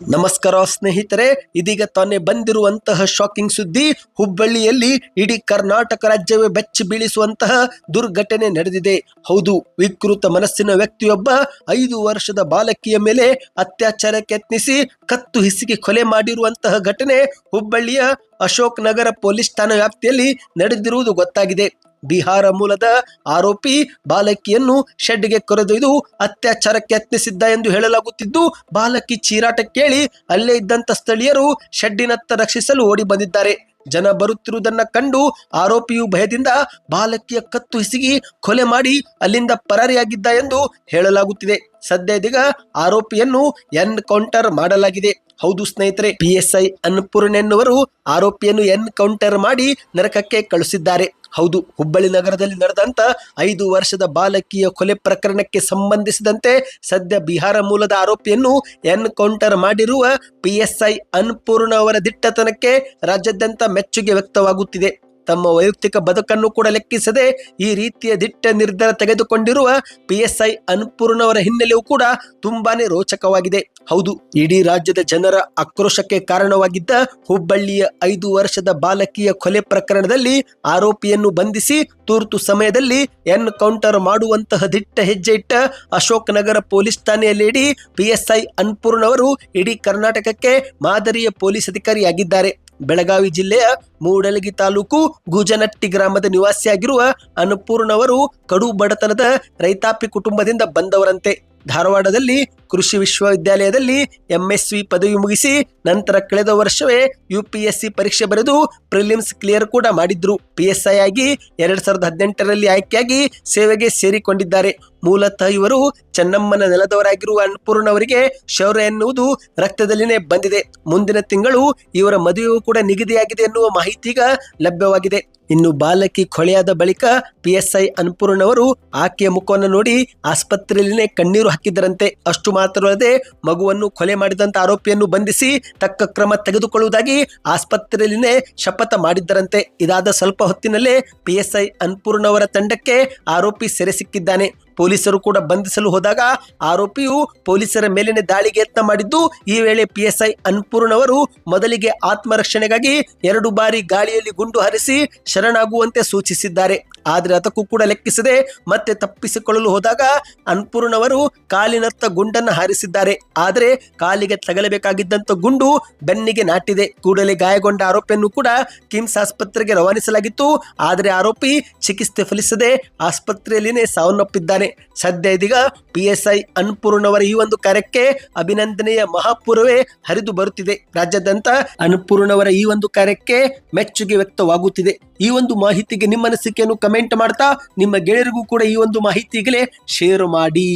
ನಮಸ್ಕಾರ ಸ್ನೇಹಿತರೆ, ಇದೀಗ ತಾನೇ ಬಂದಿರುವಂತಹ ಶಾಕಿಂಗ್ ಸುದ್ದಿ. ಹುಬ್ಬಳ್ಳಿಯಲ್ಲಿ ಇಡೀ ಕರ್ನಾಟಕ ರಾಜ್ಯವೇ ಬೆಚ್ಚಿ ಬೀಳಿಸುವಂತಹ ದುರ್ಘಟನೆ ನಡೆದಿದೆ. ಹೌದು, ವಿಕೃತ ಮನಸ್ಸಿನ ವ್ಯಕ್ತಿಯೊಬ್ಬ ಐದು ವರ್ಷದ ಬಾಲಕಿಯ ಮೇಲೆ ಅತ್ಯಾಚಾರಕ್ಕೆ ಯತ್ನಿಸಿ ಕತ್ತು ಹಿಸಿಗೆ ಕೊಲೆ ಮಾಡಿರುವಂತಹ ಘಟನೆ ಹುಬ್ಬಳ್ಳಿಯ ಅಶೋಕ್ ನಗರ ಪೊಲೀಸ್ ಠಾಣಾ ವ್ಯಾಪ್ತಿಯಲ್ಲಿ ನಡೆದಿರುವುದು ಗೊತ್ತಾಗಿದೆ. ಬಿಹಾರ ಮೂಲದ ಆರೋಪಿ ಬಾಲಕಿಯನ್ನು ಶೆಡ್ಗೆ ಕರೆದೊಯ್ದು ಅತ್ಯಾಚಾರಕ್ಕೆ ಯತ್ನಿಸಿದ್ದ ಎಂದು ಹೇಳಲಾಗುತ್ತಿದ್ದು, ಬಾಲಕಿ ಚೀರಾಟ ಕೇಳಿ ಅಲ್ಲೇ ಇದ್ದಂತ ಸ್ಥಳೀಯರು ಶೆಡ್ಡಿನತ್ತ ರಕ್ಷಿಸಲು ಓಡಿ ಬಂದಿದ್ದಾರೆ. ಜನ ಬರುತ್ತಿರುವುದನ್ನ ಕಂಡು ಆರೋಪಿಯು ಭಯದಿಂದ ಬಾಲಕಿಯ ಕತ್ತು ಹಿಸಿಗಿ ಕೊಲೆ ಮಾಡಿ ಅಲ್ಲಿಂದ ಪರಾರಿಯಾಗಿದ್ದ ಎಂದು ಹೇಳಲಾಗುತ್ತಿದೆ. ಸದ್ಯ ಇದೀಗ ಆರೋಪಿಯನ್ನು ಎನ್ಕೌಂಟರ್ ಮಾಡಲಾಗಿದೆ. ಹೌದು ಸ್ನೇಹಿತರೆ, ಪಿಎಸ್ಐ ಅನ್ನಪೂರ್ಣ ಎನ್ನುವರು ಆರೋಪಿಯನ್ನು ಎನ್ಕೌಂಟರ್ ಮಾಡಿ ನರಕಕ್ಕೆ ಕಳುಹಿಸಿದ್ದಾರೆ. ಹೌದು, ಹುಬ್ಬಳ್ಳಿ ನಗರದಲ್ಲಿ ನಡೆದಂತ ಐದು ವರ್ಷದ ಬಾಲಕಿಯ ಕೊಲೆ ಪ್ರಕರಣಕ್ಕೆ ಸಂಬಂಧಿಸಿದಂತೆ ಸದ್ಯ ಬಿಹಾರ ಮೂಲದ ಆರೋಪಿಯನ್ನು ಎನ್ಕೌಂಟರ್ ಮಾಡಿರುವ ಪಿಎಸ್ಐ ಅನ್ನಪೂರ್ಣ ಅವರ ದಿಟ್ಟತನಕ್ಕೆ ರಾಜ್ಯಾದ್ಯಂತ ಮೆಚ್ಚುಗೆ ವ್ಯಕ್ತವಾಗುತ್ತಿದೆ. ತಮ್ಮ ವೈಯಕ್ತಿಕ ಬದುಕನ್ನು ಕೂಡ ಲೆಕ್ಕಿಸದೆ ಈ ರೀತಿಯ ದಿಟ್ಟ ನಿರ್ಧಾರ ತೆಗೆದುಕೊಂಡಿರುವ ಪಿಎಸ್ಐ ಅನ್ಪೂರ್ಣವರ ಹಿನ್ನೆಲೆಯೂ ಕೂಡ ತುಂಬಾನೇ ರೋಚಕವಾಗಿದೆ. ಹೌದು, ಇಡೀ ರಾಜ್ಯದ ಜನರ ಆಕ್ರೋಶಕ್ಕೆ ಕಾರಣವಾಗಿದ್ದ ಹುಬ್ಬಳ್ಳಿಯ ಐದು ವರ್ಷದ ಬಾಲಕಿಯ ಕೊಲೆ ಪ್ರಕರಣದಲ್ಲಿ ಆರೋಪಿಯನ್ನು ಬಂಧಿಸಿ ತುರ್ತು ಸಮಯದಲ್ಲಿ ಎನ್ಕೌಂಟರ್ ಮಾಡುವಂತಹ ದಿಟ್ಟ ಹೆಜ್ಜೆ ಇಟ್ಟ ಅಶೋಕ್ ನಗರ ಪೊಲೀಸ್ ಠಾಣೆಯಲ್ಲಿ ಪಿಎಸ್ಐ ಅನ್ಪೂರ್ಣವರು ಇಡೀ ಕರ್ನಾಟಕಕ್ಕೆ ಮಾದರಿಯ ಪೊಲೀಸ್ ಅಧಿಕಾರಿಯಾಗಿದ್ದಾರೆ. ಬೆಳಗಾವಿ ಜಿಲ್ಲೆಯ ಮೂಡಲಗಿ ತಾಲೂಕು ಗುಜನಟ್ಟಿ ಗ್ರಾಮದ ನಿವಾಸಿಯಾಗಿರುವ ಅನ್ನಪೂರ್ಣವರು ಕಡು ಬಡತನದ ರೈತಾಪಿ ಕುಟುಂಬದಿಂದ ಬಂದವರಂತೆ. ಧಾರವಾಡದಲ್ಲಿ ಕೃಷಿ ವಿಶ್ವವಿದ್ಯಾಲಯದಲ್ಲಿ ಎಂಎಸ್ವಿ ಪದವಿ ಮುಗಿಸಿ ನಂತರ ಕಳೆದ ವರ್ಷವೇ ಯುಪಿಎಸ್ಸಿ ಪರೀಕ್ಷೆ ಬರೆದು ಪ್ರಿಲಿಮ್ಸ್ ಕ್ಲಿಯರ್ ಕೂಡ ಮಾಡಿದ್ರು. ಪಿಎಸ್ಐ ಆಗಿ ಎರಡ್ ಸಾವಿರದ ಹದಿನೆಂಟರಲ್ಲಿ ಆಯ್ಕೆಯಾಗಿ ಸೇವೆಗೆ ಸೇರಿಕೊಂಡಿದ್ದಾರೆ. ಮೂಲತಃ ಇವರು ಚೆನ್ನಮ್ಮನ ನೆಲದವರಾಗಿರುವ ಅನ್ನಪೂರ್ಣ ಅವರಿಗೆ ಶೌರ್ಯ ಎನ್ನುವುದು ರಕ್ತದಲ್ಲಿನೇ ಬಂದಿದೆ. ಮುಂದಿನ ತಿಂಗಳು ಇವರ ಮದುವೆಯೂ ಕೂಡ ನಿಗದಿಯಾಗಿದೆ ಎನ್ನುವ ಮಾಹಿತಿ ಈಗ ಲಭ್ಯವಾಗಿದೆ. ಇನ್ನು ಬಾಲಕಿ ಕೊಳೆಯಾದ ಬಳಿಕ ಪಿಎಸ್ಐ ಅನ್ಪೂರ್ಣ ಅವರು ಆಕೆಯ ಮುಖವನ್ನು ನೋಡಿ ಆಸ್ಪತ್ರೆಯಲ್ಲಿನೇ ಕಣ್ಣೀರು ಹಾಕಿದ್ದರಂತೆ. ಅಷ್ಟು ಮಾತ್ರವಲ್ಲದೆ ಮಗುವನ್ನು ಕೊಲೆ ಮಾಡಿದಂತ ಆರೋಪಿಯನ್ನು ಬಂಧಿಸಿ ತಕ್ಕ ಕ್ರಮ ತೆಗೆದುಕೊಳ್ಳುವುದಾಗಿ ಆಸ್ಪತ್ರೆಯಲ್ಲಿನೇ ಶಪಥ ಮಾಡಿದ್ದರಂತೆ. ಇದಾದ ಸ್ವಲ್ಪ ಹೊತ್ತಿನಲ್ಲೇ ಪಿಎಸ್ಐ ಅನ್ಪೂರ್ಣ ಅವರ ತಂಡಕ್ಕೆ ಆರೋಪಿ ಸೆರೆ ಸಿಕ್ಕಿದ್ದಾನೆ. ಪೊಲೀಸರು ಕೂಡ ಬಂಧಿಸಲು ಹೋದಾಗ ಆರೋಪಿಯು ಪೊಲೀಸರ ಮೇಲಿನ ದಾಳಿಗೆ ಯತ್ನ ಮಾಡಿದ್ದು, ಈ ವೇಳೆ ಪಿಎಸ್ಐ ಅನ್ಪೂರ್ಣ ಅವರು ಮೊದಲಿಗೆ ಆತ್ಮರಕ್ಷಣೆಗಾಗಿ ಎರಡು ಬಾರಿ ಗಾಳಿಯಲ್ಲಿ ಗುಂಡು ಹಾರಿಸಿ ಶರಣಾಗುವಂತೆ ಸೂಚಿಸಿದ್ದಾರೆ. ಆದರೆ ಅದಕ್ಕೂ ಕೂಡ ಲೆಕ್ಕಿಸದೆ ಮತ್ತೆ ತಪ್ಪಿಸಿಕೊಳ್ಳಲು ಹೋದಾಗ ಅನ್ಪೂರ್ಣವರು ಕಾಲಿನತ್ತ ಗುಂಡನ್ನು ಹಾರಿಸಿದ್ದಾರೆ. ಆದರೆ ಕಾಲಿಗೆ ತಗಲಬೇಕಾಗಿದ್ದಂಥ ಗುಂಡು ಬೆನ್ನಿಗೆ ನಾಟಿದೆ. ಕೂಡಲೇ ಗಾಯಗೊಂಡ ಆರೋಪಿಯನ್ನು ಕೂಡ ಕಿಮ್ಸ್ ಆಸ್ಪತ್ರೆಗೆ ರವಾನಿಸಲಾಗಿತ್ತು. ಆದರೆ ಆರೋಪಿ ಚಿಕಿತ್ಸೆ ಫಲಿಸದೆ ಆಸ್ಪತ್ರೆಯಲ್ಲಿನೇ ಸಾವನ್ನಪ್ಪಿದ್ದಾನೆ. ಸದ್ಯ ಇದೀಗ ಪಿಎಸ್ಐ ಅನ್ಪೂರ್ಣವರ ಈ ಒಂದು ಕಾರ್ಯಕ್ಕೆ ಅಭಿನಂದನೆಯ ಮಹಾಪೂರವೇ ಹರಿದು ಬರುತ್ತಿದೆ. ರಾಜ್ಯಾದ್ಯಂತ ಅನ್ಪೂರ್ಣವರ ಈ ಒಂದು ಕಾರ್ಯಕ್ಕೆ ಮೆಚ್ಚುಗೆ ವ್ಯಕ್ತವಾಗುತ್ತಿದೆ. ಈ ಒಂದು ಮಾಹಿತಿಗೆ ನಿಮ್ಮ ಅನಿಸಿಕೆಯನ್ನು ಕಮೆಂಟ್ ಮಾಡ್ತಾ ನಿಮ್ಮ ಗೆಳೆಯರಿಗೂ ಕೂಡ ಈ ಒಂದು ಮಾಹಿತಿಗಳೇ ಶೇರ್ ಮಾಡಿ.